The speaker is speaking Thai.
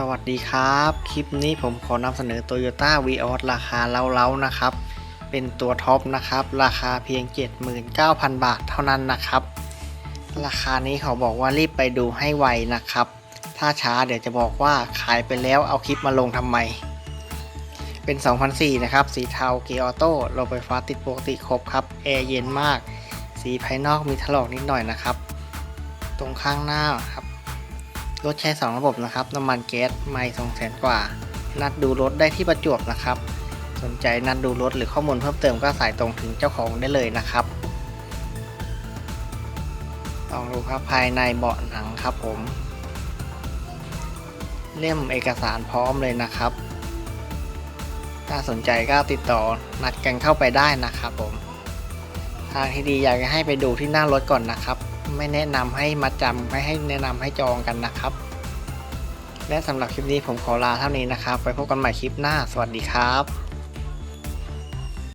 สวัสดีครับ คลิปนี้ผมขอนำเสนอ Toyota v ีออราคาเล้าๆนะครับ เป็นตัวท็อปนะครับ ราคาเพียง 79,000 บาทเท่านั้นนะครับ ราคานี้เขาบอกว่ารีบไปดูให้ไวนะครับ ถ้าช้าเดี๋ยวจะบอกว่าขายไปแล้วเอาคลิปมาลงทำไม เป็น2004นะครับ สีเทาเกียร์ออโต้ระบบไฟฟ้าติดปกติครบครับ แอร์เย็นมาก สีภายนอกมีถลอกนิดหน่อยนะครับ ตรงข้างหน้าครับ รถใช้ 2 ระบบนะครับ น้ำมันแก๊สไม่สองแสนกว่า นัดดูรถได้ที่ประจวบนะครับ สนใจนัดดูรถหรือข้อมูลเพิ่มเติมก็สายตรงถึงเจ้าของได้เลยนะครับ ลองดูครับภายในเบาะหนังครับผม เล่มเอกสารพร้อมเลยนะครับ ถ้าสนใจก็ติดต่อนัดกันเข้าไปได้นะครับผม ทางที่ดีอยากจะให้ไปดูที่หน้ารถก่อนนะครับ ไม่แนะนำให้มัดจำไม่ให้แนะนำให้จองกันนะครับ และสำหรับคลิปนี้ผมขอลาเท่านี้นะครับ ไปพบกันใหม่คลิปหน้า สวัสดีครับ